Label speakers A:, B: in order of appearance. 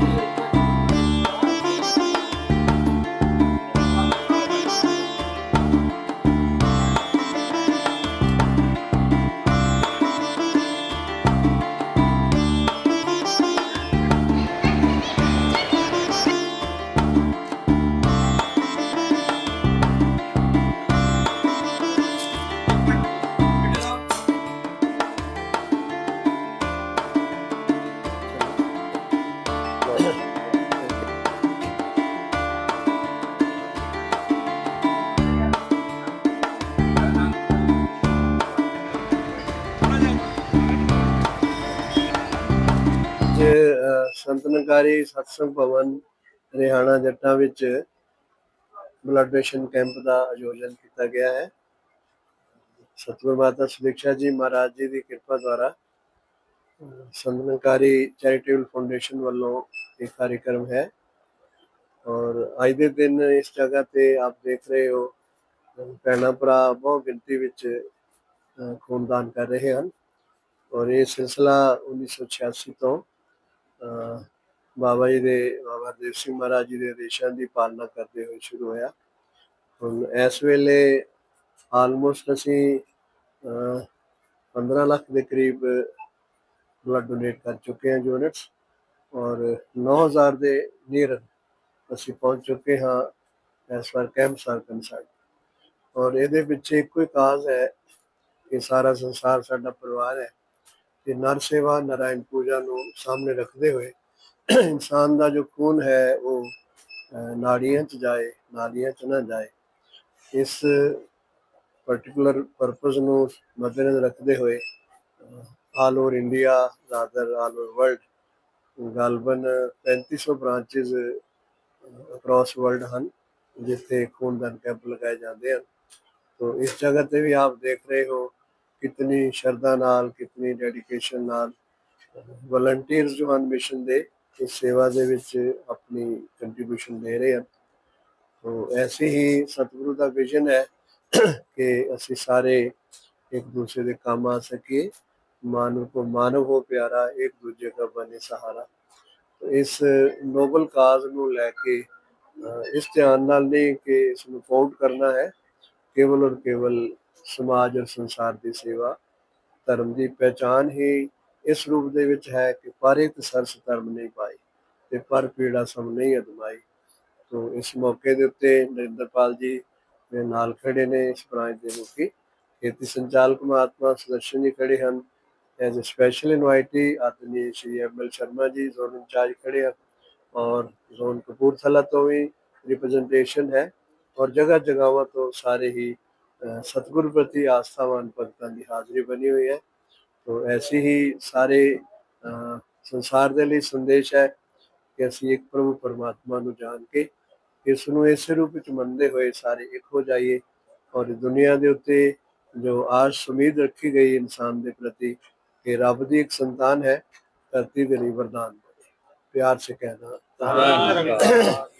A: Thank you. ਸੰਤਨਕਾਰੀ ਸਤਸੰਗ ਭਵਨ ਹਰਿਆਣਾ ਜੱਟਾਂ ਵਿੱਚ blood donation camp ਦਾ ਆਯੋਜਨ ਕੀਤਾ ਗਿਆ ਹੈ। ਸਤਿਗੁਰ ਮਾਤਾ ਸੁਲੇਖਾ ਜੀ ਮਹਾਰਾਜ ਜੀ ਦੀ ਕਿਰਪਾ ਦੁਆਰਾ ਸੰਤਨਕਾਰੀ ਚੈਰੀਟੇਬਲ ਫਾਊਂਡੇਸ਼ਨ ਵੱਲੋਂ ਇਹ ਕਾਰਜਕ੍ਰਮ ਹੈ ਔਰ ਅੱਜ ਦੇ ਦਿਨ ਇਸ ਜਗ੍ਹਾ ਤੇ ਆਪ ਦੇਖ ਰਹੇ ਹੋ, ਭੈਣਾਂ ਭਰਾ ਬਹੁਤ ਗਿਣਤੀ ਵਿੱਚ ਖੂਨਦਾਨ ਕਰ ਰਹੇ ਹਨ ਔਰ ਇਹ ਸਿਲਸਿਲਾ 1986 ਤੋਂ ਬਾਬਾ ਜੀ ਦੇ ਬਾਬਾ ਦੇਵ ਸਿੰਘ ਮਹਾਰਾਜ ਜੀ ਦੇ ਆਦੇਸ਼ਾਂ ਦੀ ਪਾਲਣਾ ਕਰਦੇ ਹੋਏ ਸ਼ੁਰੂ ਹੋਇਆ। ਹੁਣ ਇਸ ਵੇਲੇ ਆਲਮੋਸਟ ਅਸੀਂ ਅ, 15 ਲੱਖ ਦੇ ਕਰੀਬ ਬਲੱਡ ਡੋਨੇਟ ਕਰ ਚੁੱਕੇ ਹਾਂ ਯੂਨਿਟਸ ਔਰ 9000 ਦੇ ਨੀਅਰ ਅਸੀਂ ਪਹੁੰਚ ਚੁੱਕੇ ਹਾਂ ਇਸ ਵਾਰ ਕੈਂਪ ਆਰ ਕੰਸਰਨ ਔਰ ਇਹਦੇ ਪਿੱਛੇ ਇੱਕੋ ਹੀ ਕਾਜ਼ ਹੈ ਕਿ ਸਾਰਾ ਸੰਸਾਰ ਸਾਡਾ ਪਰਿਵਾਰ ਹੈ। ਤੇ ਨਰ ਸੇਵਾ ਨਾਰਾਇਣ ਪੂਜਾ ਨੂੰ ਸਾਹਮਣੇ ਰੱਖਦੇ ਹੋਏ ਇਨਸਾਨ ਦਾ ਜੋ ਖੂਨ ਹੈ ਉਹ ਨਾੜੀਆਂ 'ਚ ਜਾਏ, ਨਾੜੀਆਂ 'ਚ ਨਾ ਜਾਏ, ਇਸ ਪਾਰਟਿਕੂਲਰ ਪਰਪਸ ਨੂੰ ਮੱਦੇਨਜ਼ਰ ਰੱਖਦੇ ਹੋਏ ਆਲ ਓਵਰ ਇੰਡੀਆ ਜ਼ਿਆਦਾਤਰ ਆਲ ਓਵਰ ਵਰਲਡ ਗਾਲਬਨ 3500 ਬ੍ਰਾਂਚਸ ਅਕ੍ਰੋਸ ਵਰਲਡ ਹਨ, ਜਿੱਥੇ ਖੂਨਦਾਨ ਕੈਂਪ ਲਗਾਏ ਜਾਂਦੇ ਹਨ। ਤੋਂ ਇਸ ਜਗ੍ਹਾ ਤੇ ਵੀ ਆਪ ਦੇਖ ਰਹੇ ਹੋ ਕਿਤਨੀ ਸ਼ਰਧਾ ਨਾਲ, ਕਿਤਨੀ ਡੈਡੀਕੇਸ਼ਨ ਨਾਲ ਵਲੰਟੀਅਰਸ ਜੋ ਹਨ ਮਿਸ਼ਨ ਦੇ ਇਸ ਸੇਵਾ ਦੇ ਵਿੱਚ ਆਪਣੀ ਕੰਟਰੀਬਿਊਸ਼ਨ ਦੇ ਰਹੇ ਹਨ। ਤੋਂ ਐਸੇ ਹੀ ਸਤਿਗੁਰੂ ਦਾ ਵਿਜ਼ਨ ਹੈ ਕਿ ਅਸੀਂ ਸਾਰੇ ਇੱਕ ਦੂਸਰੇ ਦੇ ਕੰਮ ਆ ਸਕੀਏ। ਮਾਨਵ ਕੋ ਮਾਨਵ ਹੋ ਪਿਆਰਾ, ਇੱਕ ਦੂਜੇ ਦਾ ਬਣੇ ਸਹਾਰਾ। ਇਸ ਨੋਬਲ ਕਾਜ਼ ਨੂੰ ਲੈ ਕੇ ਇਸ ਧਿਆਨ ਨਾਲ ਨਹੀਂ ਕਿ ਇਸ ਨੂੰ ਫਾਊਂਡ ਕਰਨਾ ਹੈ। ਕੇਵਲ ਔਰ ਕੇਵਲ ਸਮਾਜ ਔਰ ਸੰਸਾਰ ਦੀ ਸੇਵਾ, ਧਰਮ ਦੀ ਪਹਿਚਾਨ ਹੀ ਇਸ ਰੂਪ ਦੇ ਵਿੱਚ ਹੈ ਕਿ ਪਰਿਤ ਸਰਸ ਧਰਮ ਨਹੀਂ ਪਾਈ ਤੇ ਪਰ ਪੀੜਾ ਸਮ ਨਹੀਂ ਅਦਮਾਈ। ਤੋਂ ਇਸ ਮੌਕੇ ਦੇ ਉੱਤੇ ਨਰਿੰਦਰਪਾਲ ਜੀ ਦੇ ਨਾਲ ਖੜੇ ਨੇ ਇਸ ਬ੍ਰਾਂਚ ਦੇ ਮੁਖੀ ਖੇਤੀ ਸੰਚਾਲਕ ਮਹਾਤਮਾ ਸੁਦਰਸ਼ਨ ਜੀ ਖੜੇ ਹਨ। As a special invitee ਆਦਰਨੀय Shri ML Sharma ji, zone incharge ਖੜੇ ਹਨ ਔਰ ਜ਼ੋਨ ਕਪੂਰਥਲਾ ਤੋਂ ਵੀ ਰਿਪਰੈਜ਼ੈਂਟੇਸ਼ਨ ਹੈ ਔਰ ਜਗ੍ਹਾ ਜਗ੍ਹਾਵਾਂ ਤੋਂ ਸਾਰੇ ਹੀ ਸਤਿਗੁਰ ਪ੍ਰਤੀ ਆਸਥਾਵਾਨ ਭਗਤਾਂ ਦੀ ਹਾਜ਼ਰੀ ਬਣੀ ਹੋਈ ਹੈ। ਤੋ ਐਸੀ ਹੀ ਸਾਰੇ ਸੰਸਾਰ ਦੇ ਲਈ ਸੰਦੇਸ਼ ਹੈ ਕਿ ਅਸੀਂ ਇੱਕ ਪ੍ਰਭੂ ਪਰਮਾਤਮਾ ਨੂੰ ਜਾਣ ਕੇ ਇਸ ਨੂੰ ਇਸੇ ਰੂਪ ਵਿੱਚ ਮੰਨਦੇ ਹੋਏ ਸਾਰੇ ਇੱਕ ਹੋ ਜਾਈਏ ਔਰ ਦੁਨੀਆ ਦੇ ਉੱਤੇ ਜੋ ਆਸ ਉਮੀਦ ਰੱਖੀ ਗਈ ਇਨਸਾਨ ਦੇ ਪ੍ਰਤੀ ਕਿ ਰੱਬ ਦੀ ਇੱਕ ਸੰਤਾਨ ਹੈ, ਧਰਤੀ ਦੇ ਲਈ ਵਰਦਾਨ ਪਿਆਰ ਸੇ ਕਹਿਣਾ। ਧੰਨਵਾਦ।